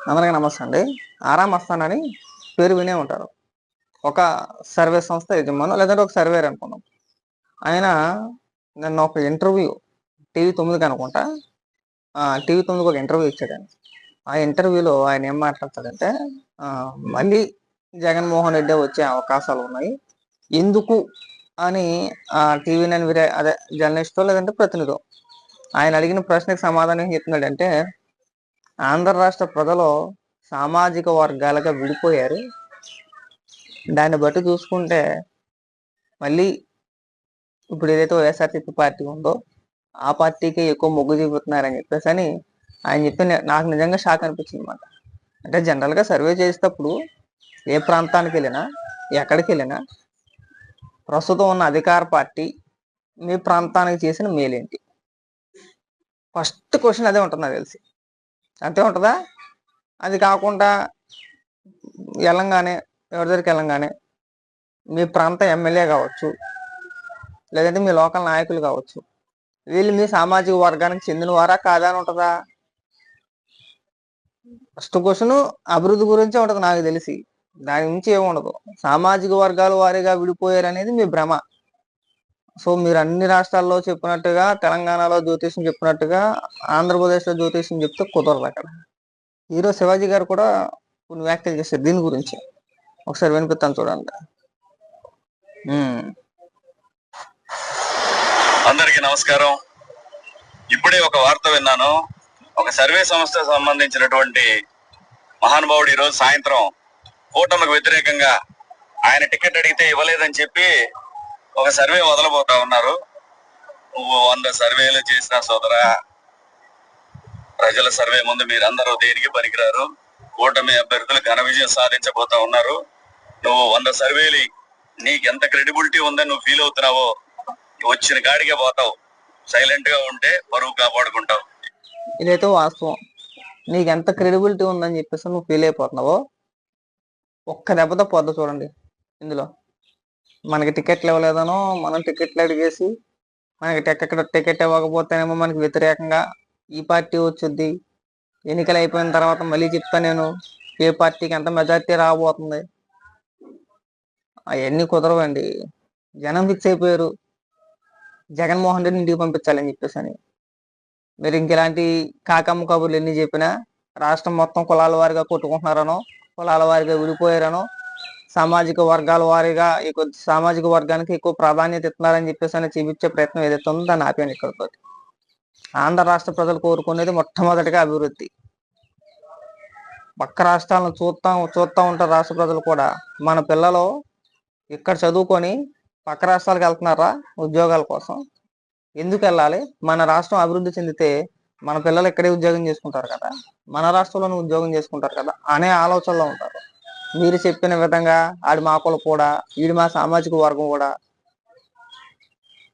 అందరికీ నమస్తే అండి. ఆరామ్ అస్థాన్ అని పేరు వినే ఉంటారు. ఒక సర్వే సంస్థ యజమాను లేదంటే ఒక సర్వేర్ అనుకున్నాం ఆయన నిన్న ఒక ఇంటర్వ్యూ టీవీ తొమ్మిదికి అనుకుంటా టీవీ తొమ్మిదికి ఒక ఇంటర్వ్యూ ఇచ్చాడు ఆయన ఆ ఇంటర్వ్యూలో ఆయన ఏం మాట్లాడతాడంటే మళ్ళీ జగన్మోహన్ రెడ్డి వచ్చే అవకాశాలు ఉన్నాయి. ఎందుకు అని ఆ టీవీ నైన్ అదే జర్నలిస్టో లేదంటే ప్రతినిధో ఆయన అడిగిన ప్రశ్నకు సమాధానం చెప్తున్నాడంటే ఆంధ్ర రాష్ట్ర ప్రజలు సామాజిక వర్గాలుగా విడిపోయారు. దాన్ని బట్టి చూసుకుంటే మళ్ళీ ఇప్పుడు ఏదైతే వైఎస్ఆర్సీపీ పార్టీ ఉందో ఆ పార్టీకి ఎక్కువ మొగ్గు చూపుతున్నారని చెప్పేసి అని ఆయన చెప్పి నాకు నిజంగా షాక్ అనిపించింది అనమాట అంటే జనరల్గా సర్వే చేసేటప్పుడు ఏ ప్రాంతానికి వెళ్ళినా ఎక్కడికి వెళ్ళినా ప్రస్తుతం ఉన్న అధికార పార్టీ మీ ప్రాంతానికి చేసిన మేలేంటి? ఫస్ట్ క్వశ్చన్ అదే ఉంటుంది నాకు తెలిసి. అంతే ఉంటుందా? అది కాకుండా వెళ్ళంగానే ఎవరి దగ్గరికి వెళ్ళంగానే మీ ప్రాంత ఎమ్మెల్యే కావచ్చు లేదంటే మీ లోకల్ నాయకులు కావచ్చు వీళ్ళు మీ సామాజిక వర్గానికి చెందిన వారా కాదా అని ఉంటుందా? ఫస్ట్ క్వశ్చన్ అభివృద్ధి గురించే ఉంటుంది నాకు తెలిసి. దాని నుంచి ఏముండదు సామాజిక వర్గాల వారిగా విడిపోయారు అనేది మీ భ్రమ. సో మీరు అన్ని రాష్ట్రాల్లో చెప్పినట్టుగా తెలంగాణలో జ్యోతిష్యం చెప్పినట్టుగా ఆంధ్రప్రదేశ్లో జ్యోతిష్యం చెప్తే కుదరదు అక్కడ. ఈరోజు శివాజీ గారు కూడా కొన్ని వ్యాఖ్యలు చేశారు దీని గురించి. ఒకసారి వినిపిస్తాను చూడండి. అందరికీ నమస్కారం. ఇప్పుడే ఒక వార్త విన్నాను. ఒక సర్వే సంస్థ సంబంధించినటువంటి మహానుభావుడు ఈరోజు సాయంత్రం కూటమికి వ్యతిరేకంగా ఆయన టికెట్ అడిగితే ఇవ్వలేదని చెప్పి ఒక సర్వే వదలబోతా ఉన్నారు. నువ్వు వంద సర్వేలు చేసిన సోదరా ప్రజల సర్వే ముందు మీరందరూ దేనికి పనికిరారు? కూటమి అభ్యర్థులు ఘన విజయం సాధించబోతా ఉన్నారు. నువ్వు వంద సర్వేలు నీకు ఎంత క్రెడిబిలిటీ ఉందని నువ్వు ఫీల్ అవుతున్నావో వచ్చిన కాడికే పోతావు. సైలెంట్గా ఉంటే పరువు కాపాడుకుంటావు. ఇదైతే వాస్తవం. నీకు ఎంత క్రెడిబిలిటీ ఉందని చెప్పేసి నువ్వు ఫీల్ అయిపోతున్నావో ఒక్క దెబ్బతో పొద్దు చూడండి ఇందులో. మనకి టికెట్లు ఇవ్వలేదనో మనం టికెట్లు అడిగేసి మనకి టికెట్ టికెట్ ఇవ్వకపోతేనేమో మనకి వ్యతిరేకంగా ఈ పార్టీ వచ్చుద్ది. ఎన్నికలు అయిపోయిన తర్వాత మళ్ళీ చెప్తా నేను ఏ పార్టీకి ఎంత మెజార్టీ రాబోతుంది? అవన్నీ కుదరవండి. జనం ఫిక్స్ అయిపోయారు. జగన్మోహన్ రెడ్డి ఇంటికి పంపించాలని చెప్పేసి అని. మీరు ఇంకెలాంటి కాకమ్మ కబుర్లు ఎన్ని చెప్పినా రాష్ట్రం మొత్తం కులాల వారిగా కొట్టుకుంటున్నారనో కులాల వారిగా విడిపోయారనో సామాజిక వర్గాల వారిగా ఎక్కువ సామాజిక వర్గానికి ఎక్కువ ప్రాధాన్యత ఇస్తున్నారని చెప్పేసి అని చూపించే ప్రయత్నం ఏదైతే ఉందో దాన్ని ఆపాను ఇక్కడతో ఆంధ్ర రాష్ట్ర ప్రజలు కోరుకునేది మొట్టమొదటిగా అభివృద్ధి. పక్క రాష్ట్రాలను చూస్తా చూస్తా ఉంటారు రాష్ట్ర ప్రజలు కూడా మన పిల్లలు ఇక్కడ చదువుకొని పక్క రాష్ట్రాలకు వెళ్తున్నారా ఉద్యోగాల కోసం? ఎందుకు వెళ్ళాలి? మన రాష్ట్రం అభివృద్ధి చెందితే మన పిల్లలు ఇక్కడే ఉద్యోగం చేసుకుంటారు కదా? మన రాష్ట్రంలోనే ఉద్యోగం చేసుకుంటారు కదా? అనే ఆలోచనలో ఉంటారు. మీరు చెప్పిన విధంగా ఆడి మాకులు కూడా వీడి మా సామాజిక వర్గం కూడా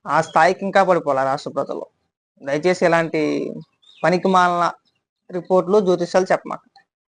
ఆ స్థాయికి ఇంకా పడిపోవాలి రాష్ట్ర ప్రజలు. దయచేసి ఇలాంటి పనికి మాలిన రిపోర్ట్లు జ్యోతిష్యాలు చెప్పమాక